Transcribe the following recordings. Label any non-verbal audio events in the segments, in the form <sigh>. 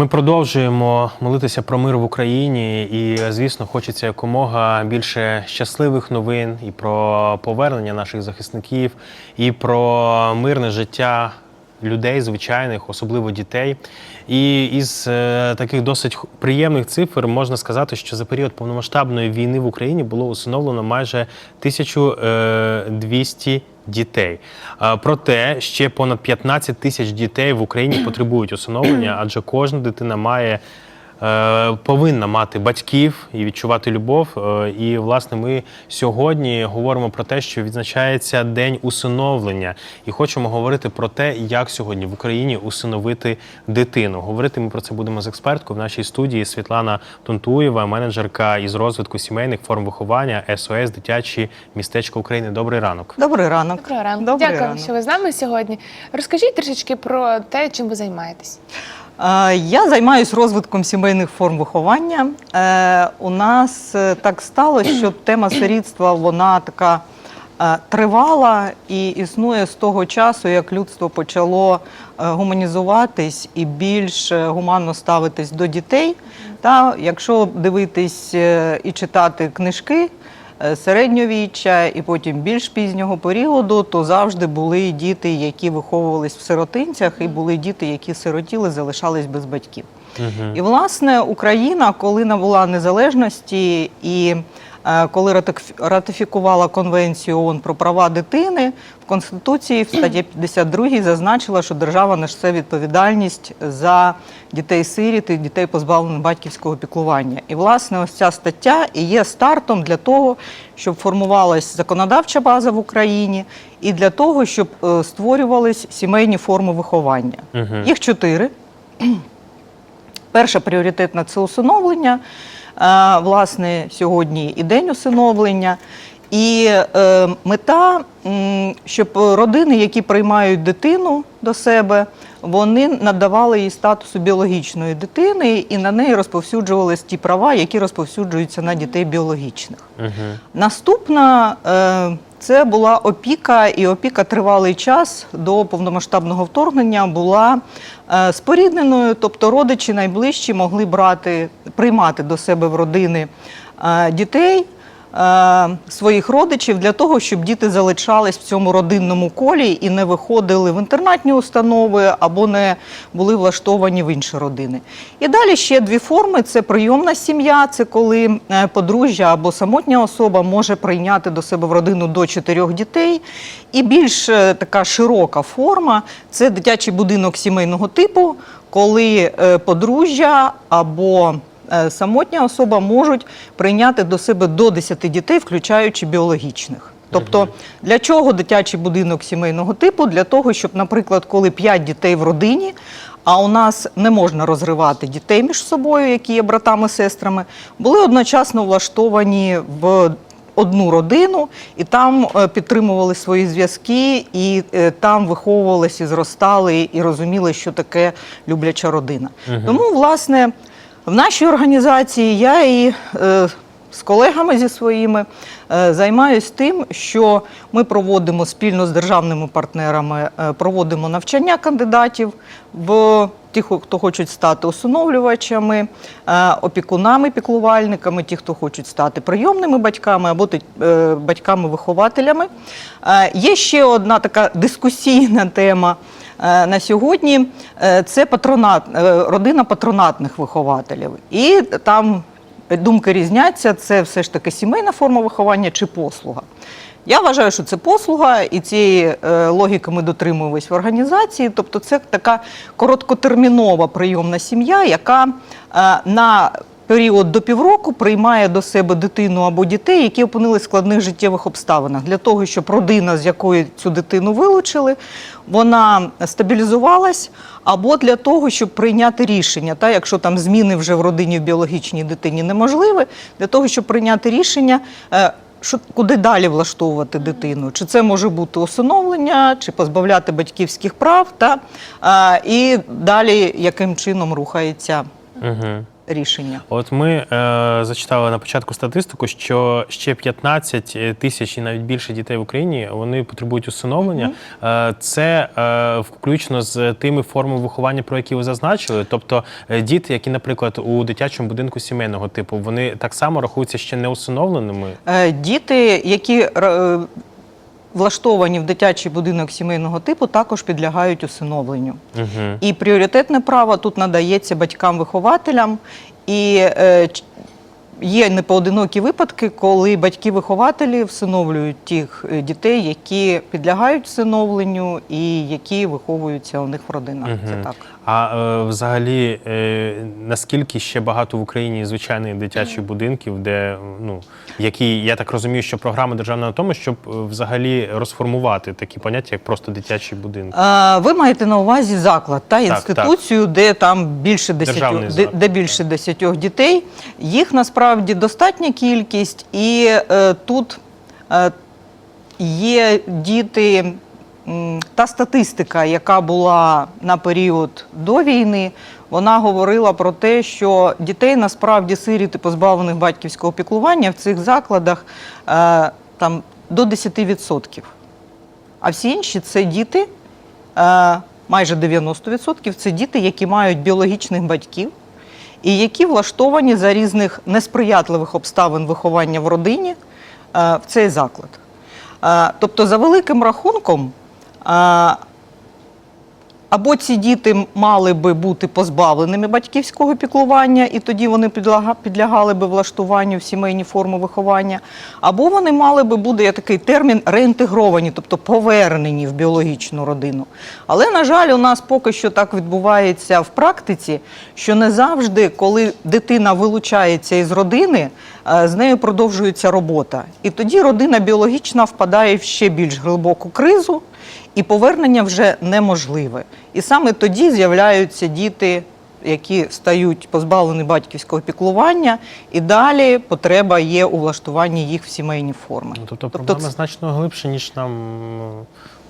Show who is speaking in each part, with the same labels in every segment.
Speaker 1: Ми продовжуємо молитися про мир в Україні, і звісно, хочеться якомога більше щасливих новин і про повернення наших захисників, і про мирне життя людей, звичайних, особливо дітей. І із е, таких досить приємних цифр можна сказати, що за період повномасштабної війни в Україні було усиновлено майже 1200 дітей. Е, Проте ще понад 15 тисяч дітей в Україні потребують усиновлення, адже кожна дитина має. Е, Повинна мати батьків і відчувати любов. Е, І власне ми сьогодні говоримо про те, що відзначається день усиновлення, і хочемо говорити про те, як сьогодні в Україні усиновити дитину. Говорити ми про це будемо з експерткою в нашій студії Світлана Тонтуєва, менеджерка із розвитку сімейних форм виховання СОС Дитячі містечко України. Добрий ранок.
Speaker 2: Добрий ранок.
Speaker 3: Доброго ранку.
Speaker 2: Добрий
Speaker 3: Дякую,
Speaker 2: ранок.
Speaker 3: що ви з нами сьогодні. Розкажіть трішечки про те, чим ви займаєтесь.
Speaker 2: Е, Я займаюся розвитком сімейних форм виховання. Е, У нас е, так сталося, що тема сирітства вона така тривала і існує з того часу, як людство почало гуманізуватись і більш гуманно ставитись до дітей. Та якщо дивитись і читати книжки. Е, Середньовіччя і потім більш пізнього періоду, то завжди були діти, які виховувались в сиротинцях, і були діти, які сиротіли, залишались без батьків. І власне Україна, коли набула незалежності і коли ратиф- ратифікувала конвенцію ООН про права дитини, в Конституції в <clears throat> статті 52 зазначила, що держава несе відповідальність за дітей-сиріт і дітей, позбавлених батьківського піклування. І власне ось ця стаття і є стартом для того, щоб формувалась законодавча база в Україні, і для того, щоб е, створювались сімейні форми виховання.
Speaker 1: Мгм.
Speaker 2: Їх чотири. <clears throat> Перша пріоритетна це усиновлення. Власне, сьогодні і день усиновлення. І е, мета, щоб родини, які приймають дитину до себе, вони надавали їй статусу біологічної дитини і на неї розповсюджувались ті права, які розповсюджуються на дітей біологічних.
Speaker 1: Угу.
Speaker 2: Наступна е, це була опіка, і опіка тривалий час до повномасштабного вторгнення була е, спорідненою, тобто родичі найближчі могли брати, приймати до себе в родини е, дітей. Е, Своїх родичів для того, щоб діти залишались в цьому родинному колі і не виходили в інтернатні установи або не були влаштовані в інші родини. І далі ще дві форми: це прийомна сім'я, це коли е, подружжя або самотня особа може прийняти до себе в родину до чотирьох дітей. І більш е, така широка форма це дитячий будинок сімейного типу, коли подружжя або самотня особа можуть прийняти до себе до 10 дітей, включаючи біологічних. Тобто для чого дитячий будинок сімейного типу? Для того, щоб, наприклад, коли 5 дітей в родині, а у нас не можна розривати дітей між собою, які є братами, сестрами, були одночасно влаштовані в одну родину, і там е, підтримували свої зв'язки, і е, там виховувалися, і зростали, і розуміли, що таке любляча родина. Тому, власне, в нашій організації я і е, з колегами зі своїми е, займаюсь тим, що ми проводимо спільно з державними партнерами, е, проводимо навчання кандидатів в тих, хто хочуть стати усиновлювачами, е, опікунами, піклувальниками, ті, хто хочуть стати прийомними батьками або батьками-вихователями. Є ще одна така дискусійна тема. На сьогодні це патронат, родина патронатних вихователів. І там думки різняться, це все ж таки сімейна форма виховання чи послуга. Я вважаю, що це послуга, і цієї е, логіки ми дотримуємось в організації. Тобто, це така короткотермінова прийомна сім'я, яка е, на період до півроку приймає до себе дитину або дітей, які опинились в складних життєвих обставинах, для того, щоб родина, з якої цю дитину вилучили, вона стабілізувалась, або для того, щоб прийняти рішення, та якщо там зміни вже в родині в біологічній дитині неможливі, для того, щоб прийняти рішення. е, що куди далі влаштовувати дитину? Чи це може бути усиновлення, чи позбавляти батьківських прав, та а, і далі яким чином рухається
Speaker 1: Угу.
Speaker 2: Рішення.
Speaker 1: От ми е, зачитали на початку статистику, що ще 15 тисяч і навіть більше дітей в Україні вони потребують усиновлення. Е, це е, включно з тими формами виховання, про які ви зазначили. Тобто е, діти, які, наприклад, у дитячому будинку сімейного типу, вони так само рахуються ще не усиновленими.
Speaker 2: Е, Діти, які влаштовані в дитячий будинок сімейного типу, також підлягають усиновленню.
Speaker 1: Угу.
Speaker 2: І пріоритетне право тут надається батькам-вихователям. І е, є непоодинокі випадки, коли батьки-вихователі всиновлюють тих е, дітей, які підлягають всиновленню і які виховуються у них в родинах. Це так.
Speaker 1: А е, взагалі, е, наскільки ще багато в Україні звичайних дитячих будинків, де ну які я так розумію, що програма державна на тому, щоб е, взагалі розформувати такі поняття, як просто дитячий будинок.
Speaker 2: Е, Ви маєте на увазі заклад та
Speaker 1: Так,
Speaker 2: інституцію, де там більше
Speaker 1: Державний
Speaker 2: десятьох, де,
Speaker 1: заклад,
Speaker 2: де більше десятьох дітей. Їх насправді достатня кількість, і е, тут е, є діти. Та статистика, яка була на період до війни, вона говорила про те, що дітей насправді сиріт і позбавлених батьківського піклування в цих закладах е, там до 10%. А всі інші це діти, е, майже 90% це діти, які мають біологічних батьків і які влаштовані за різних несприятливих обставин виховання в родині е, в цей заклад. Тобто, за великим рахунком, або ці діти мали би бути позбавленими батьківського піклування, і тоді вони підлягали би влаштуванню в сімейні форми виховання, або вони мали би буде є такий термін реінтегровані, тобто повернені в біологічну родину. Але, на жаль, у нас поки що так відбувається в практиці, що не завжди, коли дитина вилучається із родини, е, з нею продовжується робота. І тоді родина біологічна впадає в ще більш глибоку кризу і повернення вже неможливе. І саме тоді з'являються діти, які стають позбавлені батьківського піклування, і далі потреба є у влаштуванні їх в сімейні форми.
Speaker 1: Ну, тобто проблема
Speaker 2: це-
Speaker 1: значно глибше, ніж нам.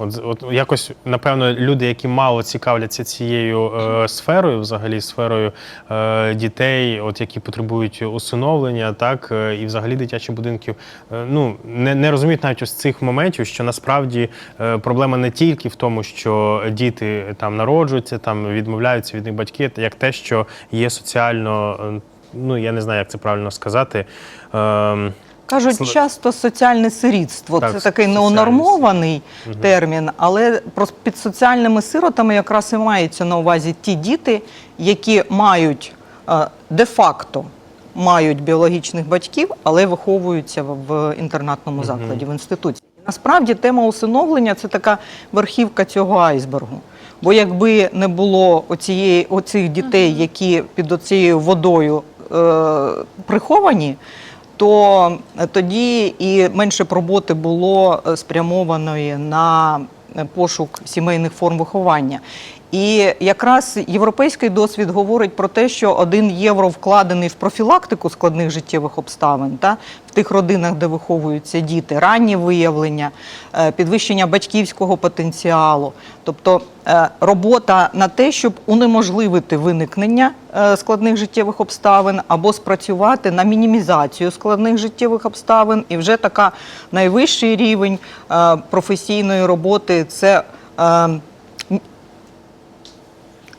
Speaker 1: От, от якось, напевно, люди, які мало цікавляться цією е, сферою, взагалі сферою е, дітей, от які потребують усиновлення, так, е, і взагалі дитячих будинків, е, ну, не, не розуміють навіть ось цих моментів, що насправді е, проблема не тільки в тому, що діти там народжуються, там відмовляються від них батьки, як те, що є соціально, е, ну я не знаю, як це правильно сказати. Е,
Speaker 2: Кажуть, часто соціальне сирітство
Speaker 1: Так,
Speaker 2: це такий неунормований термін, але про- під соціальними сиротами якраз і мається на увазі ті діти, які мають е, де-факто мають біологічних батьків, але виховуються в, інтернатному закладі, в інституції. Насправді тема усиновлення це така верхівка цього айсбергу. Бо якби не було оцієї, оцих дітей, які під оцією водою е, приховані, то е, тоді і менше роботи було е, спрямованої на е, пошук сімейних форм виховання. І якраз європейський досвід говорить про те, що один євро вкладений в профілактику складних життєвих обставин, та в тих родинах, де виховуються діти, раннє виявлення, е, підвищення батьківського потенціалу, тобто е, робота на те, щоб унеможливити виникнення е, складних життєвих обставин або спрацювати на мінімізацію складних життєвих обставин, і вже така найвищий рівень професійної роботи це.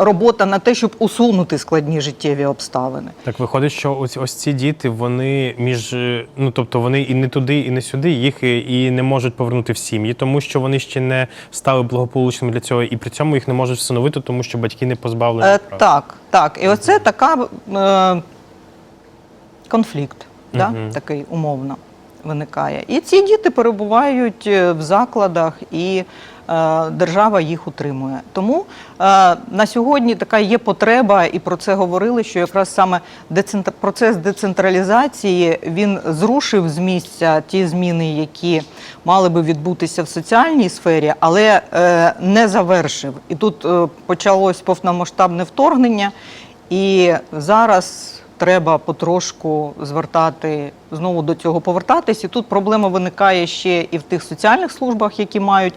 Speaker 2: Робота на те, щоб усунути складні життєві обставини.
Speaker 1: Так виходить, що ось ось ці діти, вони між е, ну тобто вони і не туди, і не сюди, їх і, не можуть повернути в сім'ї, тому що вони ще не стали благополучними для цього, і при цьому їх не можуть встановити, тому що батьки не позбавлені.
Speaker 2: Е,
Speaker 1: прав.
Speaker 2: так, так. І оце така е, конфлікт, да?
Speaker 1: Мгм.
Speaker 2: такий умовно виникає. І ці діти перебувають е, в закладах, і держава їх утримує. Тому е, на сьогодні така є потреба, і про це говорили, що якраз саме процес децентралізації він зрушив з місця ті зміни, які мали би відбутися в соціальній сфері, але е, не завершив. І тут е, почалось повномасштабне вторгнення, і зараз треба потрошку звертати знову до цього повертатись. І тут проблема виникає ще і в тих соціальних службах, які мають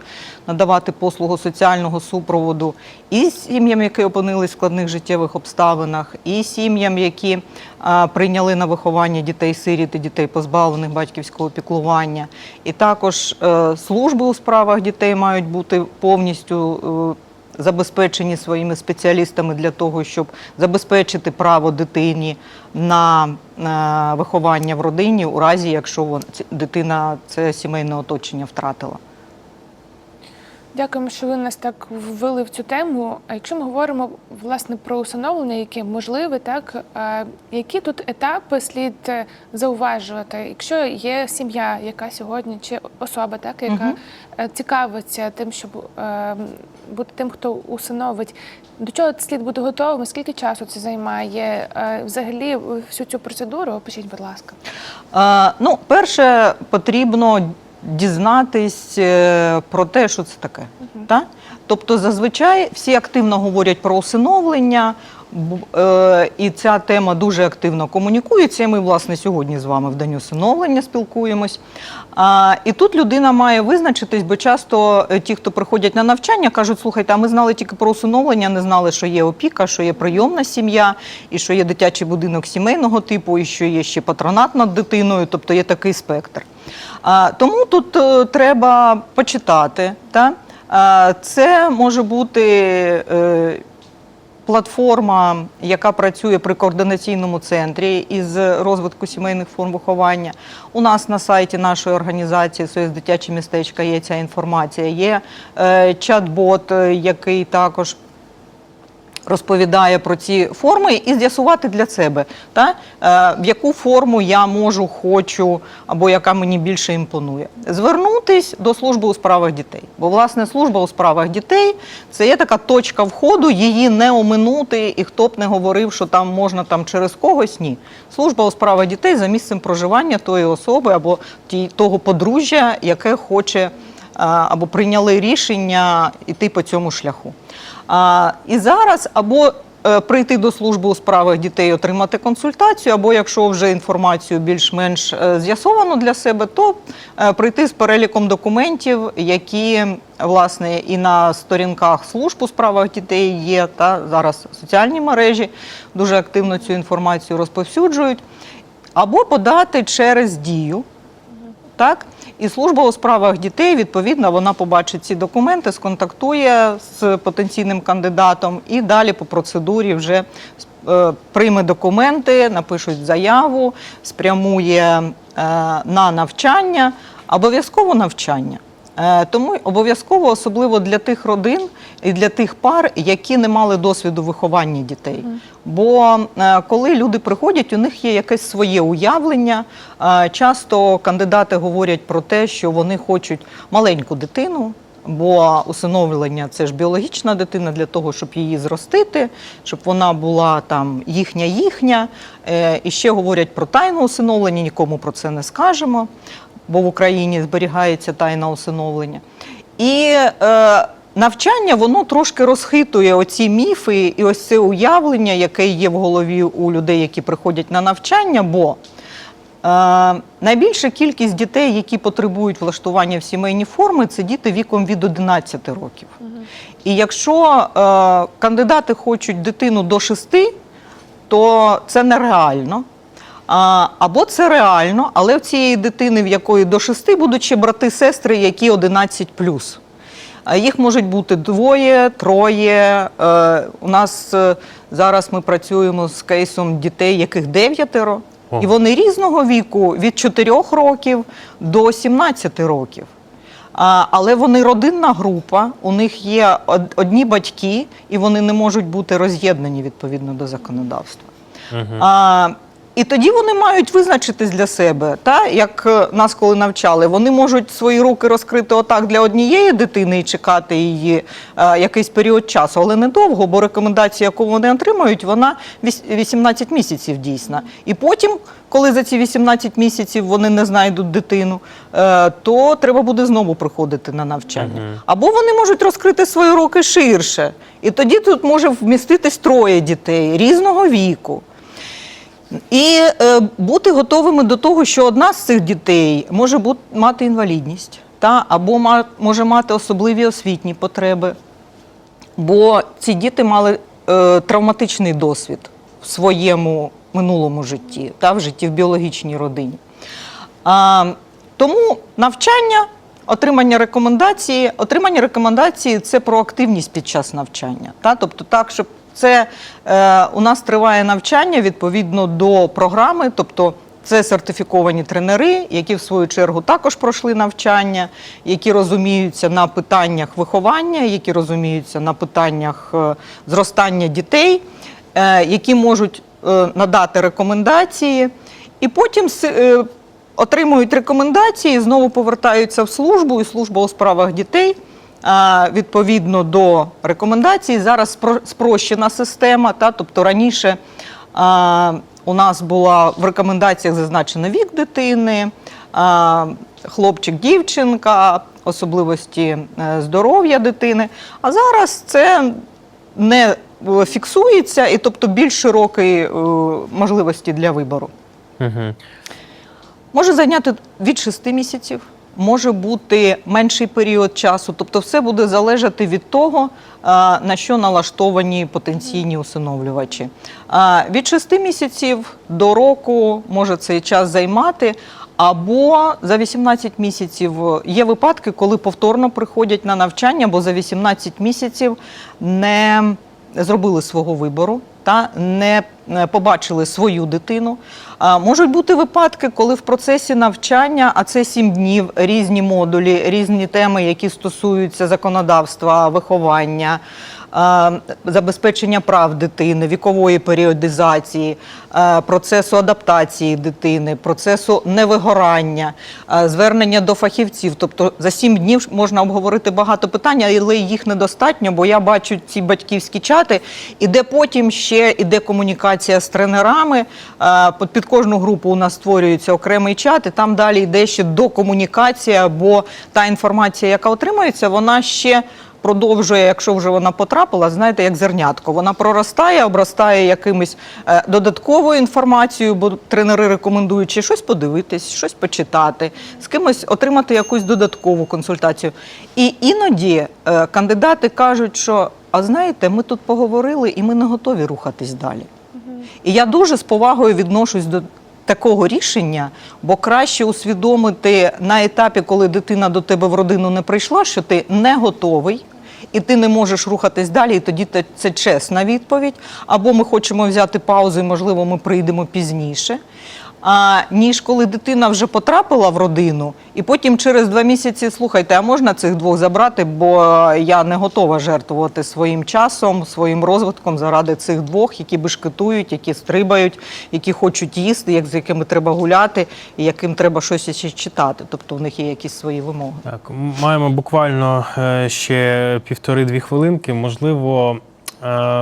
Speaker 2: надавати послугу соціального супроводу, і сім'ям, які опинились в складних життєвих обставинах, і сім'ям, які а, прийняли на виховання дітей-сиріт і дітей, позбавлених батьківського піклування. І також е, служби у справах дітей мають бути повністю. е, забезпечені своїми спеціалістами для того, щоб забезпечити право дитині на, е, виховання в родині у разі, якщо дитина це сімейне оточення втратила.
Speaker 3: Дякуємо, що ви нас так ввели в цю тему. А якщо ми говоримо власне про усиновлення, яке можливе, так е, які тут етапи слід е, зауважувати, якщо є сім'я, яка сьогодні чи особа, так яка е, цікавиться тим, щоб е, бути тим, хто усиновить, до чого слід бути готовим? Скільки часу це займає? Е, Взагалі, всю цю процедуру опишіть, будь ласка.
Speaker 2: А, ну, перше, потрібно дізнатись е, про те, що це таке. Та? Тобто, зазвичай всі активно говорять про усиновлення, е, і ця тема дуже активно комунікується. Ми, власне, сьогодні з вами в день усиновлення спілкуємось. І тут людина має визначитись, бо часто е, ті, хто приходять на навчання, кажуть: слухайте, а ми знали тільки про усиновлення, не знали, що є опіка, що є прийомна сім'я, і що є дитячий будинок сімейного типу, і що є ще патронат над дитиною, тобто є такий спектр. Тому тут е, треба почитати. Та? Це може бути. Платформа, яка працює при координаційному центрі із розвитку сімейних форм виховання. У нас на сайті нашої організації «Союз дитячі містечка є ця інформація. Є е, чат-бот, е, який також розповідає про ці форми і з'ясувати для себе, та, е, в яку форму я можу, хочу або яка мені більше імпонує. Звернутись до служби у справах дітей. Бо, власне, служба у справах дітей це є така точка входу, її не оминути, і хто б не говорив, що там можна там через когось. Ні. Служба у справах дітей за місцем проживання тої особи або того подружжя, яке хоче або прийняли рішення йти по цьому шляху. А, і зараз або е, прийти до служби у справах дітей, отримати консультацію, або якщо вже інформацію більш-менш е, з'ясовано для себе, то е, прийти з переліком документів, які власне і на сторінках служб у справах дітей є, та зараз соціальні мережі дуже активно цю інформацію розповсюджують, або подати через дію. Так? І служба у справах дітей, відповідно, вона побачить ці документи, сконтактує з потенційним кандидатом і далі по процедурі вже е, прийме документи, напишуть заяву, спрямує е, на навчання, обов'язково навчання. Е, Тому обов'язково, особливо для тих родин і для тих пар, які не мали досвіду виховання дітей. Бо е, коли люди приходять, у них є якесь своє уявлення. Е, Часто кандидати говорять про те, що вони хочуть маленьку дитину. Бо усиновлення це ж біологічна дитина для того, щоб її зростити, щоб вона була там їхня їхня. І ще говорять про тайну усиновлення, нікому про це не скажемо, бо в Україні зберігається тайна усиновлення. І е, навчання воно трошки розхитує оці міфи і ось це уявлення, яке є в голові у людей, які приходять на навчання. Бо Е, найбільша кількість дітей, які потребують влаштування в сімейні форми, це діти віком від 11 років. І якщо е, кандидати хочуть дитину до 6, то це нереально. А, або це реально, але в цієї дитини, в якої до 6, будуть ще брати-сестри, які 11 а Їх можуть бути двоє, троє. Е, у нас е, зараз ми працюємо з кейсом дітей, яких дев'ятеро.
Speaker 1: Ого.
Speaker 2: І вони різного віку від 4 років до 17 років. А, але вони родинна група, у них є одні батьки, і вони не можуть бути роз'єднані відповідно до законодавства. А, і тоді вони мають визначитись для себе, та як е, нас коли навчали, вони можуть свої руки розкрити отак для однієї дитини і чекати її е, якийсь період часу, але недовго, бо рекомендація, яку вони отримають, вона віс- 18 місяців дійсна. І потім, коли за ці 18 місяців вони не знайдуть дитину, е, то треба буде знову приходити на навчання. Або вони можуть розкрити свої руки ширше, і тоді тут може вміститись троє дітей різного віку. І е, бути готовими до того, що одна з цих дітей може бути, мати інвалідність, та, або ма, може мати особливі освітні потреби. Бо ці діти мали е, травматичний досвід в своєму минулому житті, та, в житті в біологічній родині. А, тому навчання, отримання рекомендації, отримання рекомендації це про активність під час навчання. Та? Тобто так, щоб це е, у нас триває навчання відповідно до програми, тобто це сертифіковані тренери, які в свою чергу також пройшли навчання, які розуміються на питаннях виховання, які розуміються на питаннях е, зростання дітей, е, які можуть е, надати рекомендації, і потім е, отримують рекомендації, знову повертаються в службу, і служба у справах дітей. Відповідно до рекомендацій, зараз спрощена система. Та, тобто раніше у нас була в рекомендаціях зазначено вік дитини, хлопчик, дівчинка, особливості е, здоров'я дитини. А зараз це не е, фіксується, і тобто більш широкі е, можливості для вибору.
Speaker 1: Угу.
Speaker 2: Може зайняти від 6 місяців, може бути менший період часу. Тобто, все буде залежати від того, на що налаштовані потенційні усиновлювачі. Від 6 місяців до року може цей час займати. Або за 18 місяців є випадки, коли повторно приходять на навчання, бо за 18 місяців не зробили свого вибору та не побачили свою дитину. Можуть бути випадки, коли в процесі навчання, а це сім днів, різні модулі, різні теми, які стосуються законодавства, виховання. Забезпечення прав дитини, вікової періодизації, процесу адаптації дитини, процесу невигорання, звернення до фахівців. Тобто за сім днів можна обговорити багато питань, але їх недостатньо, бо я бачу ці батьківські чати, і де потім ще іде комунікація з тренерами. Під кожну групу у нас створюється окремий чат, і там далі йде ще докомунікація, бо та інформація, яка отримується, вона ще. Продовжує, якщо вже вона потрапила, знаєте, як зернятко. Вона проростає, обростає якимось е, додатковою інформацією, бо тренери рекомендують чи щось подивитись, щось почитати, з кимось отримати якусь додаткову консультацію. І іноді е, кандидати кажуть, що а знаєте, ми тут поговорили і ми не готові рухатись далі. І я дуже з повагою відношусь до такого рішення, бо краще усвідомити на етапі, коли дитина до тебе в родину не прийшла, що ти не готовий. І ти не можеш рухатись далі, і тоді це чесна відповідь. Або ми хочемо взяти паузу, і, можливо, ми прийдемо пізніше. А, ніж коли дитина вже потрапила в родину, і потім через два місяці слухайте, а можна цих двох забрати, бо я не готова жертвувати своїм часом, своїм розвитком заради цих двох, які бешкетують, які стрибають, які хочуть їсти, як з якими треба гуляти, і яким треба щось ще читати. Тобто в них є якісь свої вимоги.
Speaker 1: Так, маємо буквально е, ще півтори-дві хвилинки. Можливо,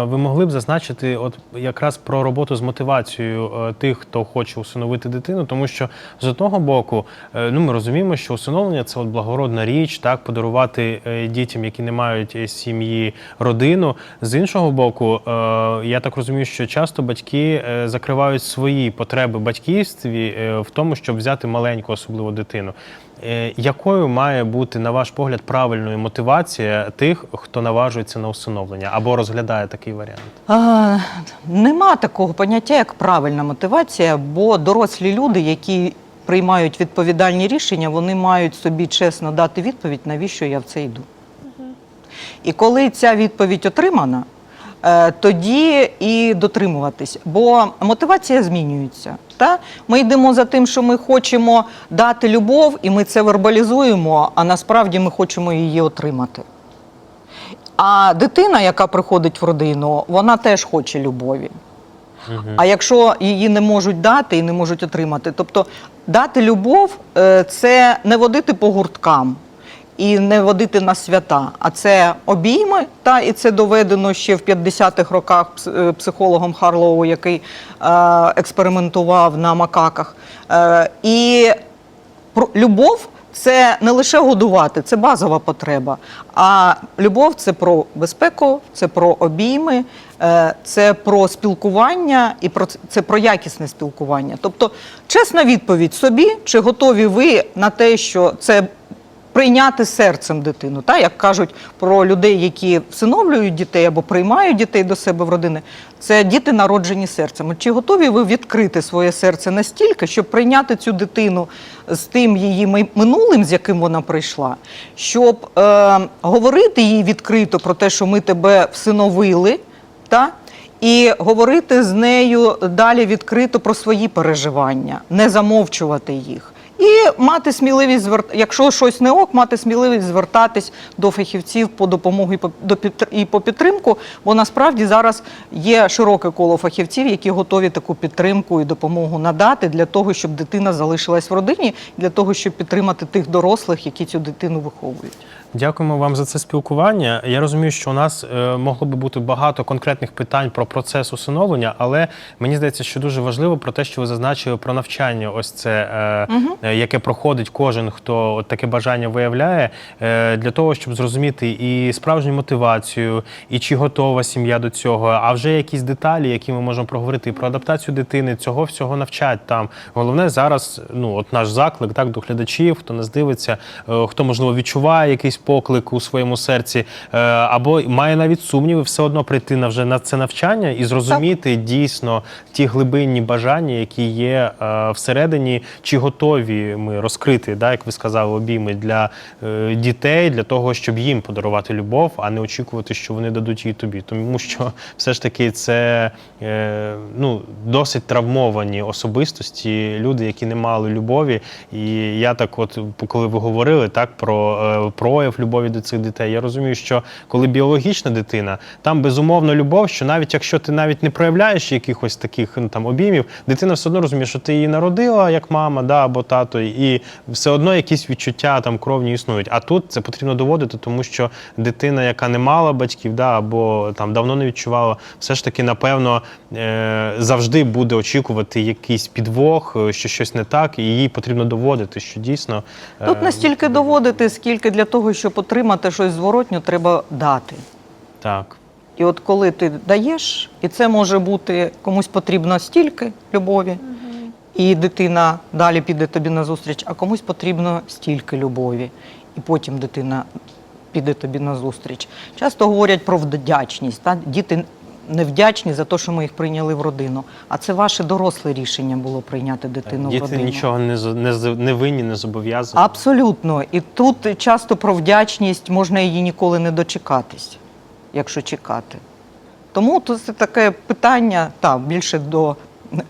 Speaker 1: ви могли б зазначити от якраз про роботу з мотивацією е, тих, хто хоче усиновити дитину, тому що з одного боку, е, ну ми розуміємо, що усиновлення це от благородна річ, так подарувати е, дітям, які не мають е, сім'ї, родину. З іншого боку, е, я так розумію, що часто батьки е, закривають свої потреби батьківстві е, в тому, щоб взяти маленьку, особливо дитину. Е, Якою має бути, на ваш погляд, правильною мотивація тих, хто наважується на усиновлення або розглядає такий варіант?
Speaker 2: А, нема такого поняття, як правильна мотивація, бо дорослі люди, які приймають відповідальні рішення, вони мають собі чесно дати відповідь, навіщо я в це йду. І коли ця відповідь отримана, тоді і дотримуватись. Бо мотивація змінюється. Та? Ми йдемо за тим, що ми хочемо дати любов, і ми це вербалізуємо, а насправді ми хочемо її отримати. А дитина, яка приходить в родину, вона теж хоче любові. А якщо її не можуть дати і не можуть отримати, тобто дати любов е, це не водити по гурткам і не водити на свята, а це обійми, та і це доведено ще в 50-х роках е, психологом Харлоу, який е, експериментував на макаках. Е, і любов це не лише годувати, це базова потреба. А любов це про безпеку, це про обійми, Е, Це про спілкування і про це про якісне спілкування. Тобто, чесна відповідь собі, чи готові ви на те, що це прийняти серцем дитину, та як кажуть про людей, які всиновлюють дітей або приймають дітей до себе в родини, це діти народжені серцем. Чи готові ви відкрити своє серце настільки, щоб прийняти цю дитину з тим її минулим, з яким вона прийшла, щоб е, говорити їй відкрито про те, що ми тебе всиновили, та? і говорити з нею далі відкрито про свої переживання, не замовчувати їх. І мати сміливість якщо щось не ок, мати сміливість звертатись до фахівців по допомогу і по, і по підтримку, бо насправді зараз є широке коло фахівців, які готові таку підтримку і допомогу надати для того, щоб дитина залишилась в родині, для того, щоб підтримати тих дорослих, які цю дитину виховують.
Speaker 1: Дякуємо вам за це спілкування. Я розумію, що у нас е, могло би бути багато конкретних питань про процес усиновлення, але мені здається, що дуже важливо про те, що ви зазначили про навчання. Ось це е, яке проходить кожен, хто от таке бажання виявляє, для того, щоб зрозуміти і справжню мотивацію, і чи готова сім'я до цього, а вже якісь деталі, які ми можемо проговорити і про адаптацію дитини. Цього всього навчать там. Головне зараз, ну от наш заклик, так до глядачів, хто нас дивиться, хто можливо відчуває якийсь поклик у своєму серці, е, або має навіть сумніви, все одно прийти на вже на це навчання і зрозуміти дійсно ті глибинні бажання, які є е, всередині, чи готові ми розкрити, да, як ви сказали, обійми для е, дітей, для того, щоб їм подарувати любов, а не очікувати, що вони дадуть її тобі. Тому що все ж таки це ну, досить травмовані особистості, люди, які не мали любові. І я так, от коли ви говорили так про е, прояв любові до цих дітей, я розумію, що коли біологічна дитина, там безумовно любов, що навіть якщо ти навіть не проявляєш якихось таких ну, там обіймів, дитина все одно розуміє, що ти її народила як мама, да, або тато, і все одно якісь відчуття там кровні існують. А тут це потрібно доводити, тому що дитина, яка не мала батьків, да, або там давно не відчувала, все ж таки, напевно, е, завжди буде очікувати якийсь підвох, е, що щось не так, і їй потрібно доводити, що дійсно е,
Speaker 2: Тут не стільки доводити, скільки для того, щоб отримати щось зворотню, треба дати.
Speaker 1: так.
Speaker 2: І от коли ти даєш, і це може бути комусь потрібно стільки любові, і дитина далі піде тобі на зустріч, а комусь потрібно стільки любові, і потім дитина піде тобі на зустріч. Часто говорять про вдячність. Та? Діти невдячні за те, що ми їх прийняли в родину. А це ваше доросле рішення було прийняти дитину в
Speaker 1: Діти
Speaker 2: родину.
Speaker 1: нічого не, не, не винні, не зобов'язані.
Speaker 2: Абсолютно. І тут часто про вдячність можна її ніколи не дочекатись, якщо чекати. Тому то це таке питання та, більше до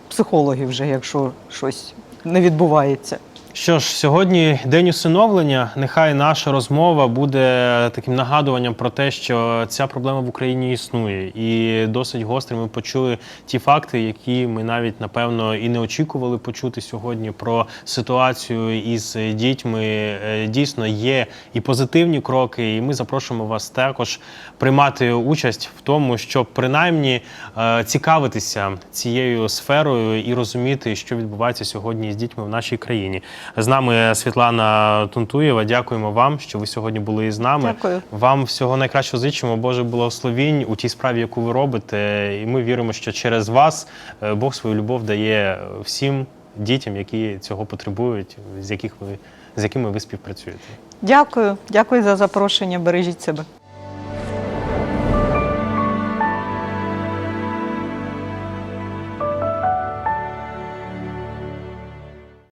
Speaker 2: психологів, вже, якщо щось не відбувається.
Speaker 1: Що ж, сьогодні день усиновлення. Нехай наша розмова буде таким нагадуванням про те, що ця проблема в Україні існує, і досить гостро ми почули ті факти, які ми навіть напевно і не очікували почути сьогодні про ситуацію із дітьми. Е, Дійсно є і позитивні кроки, і ми запрошуємо вас також приймати участь в тому, щоб принаймні е, цікавитися цією сферою і розуміти, що відбувається сьогодні з дітьми в нашій країні. З нами Світлана Тунтуєва. Дякуємо вам, що ви сьогодні були із нами.
Speaker 2: Дякую.
Speaker 1: Вам всього найкращого зичимо, Боже благословінь у тій справі, яку ви робите. І ми віримо, що через вас е, Бог свою любов дає всім дітям, які цього потребують, з яких ви з якими ви співпрацюєте.
Speaker 2: Дякую, дякую за запрошення. Бережіть себе.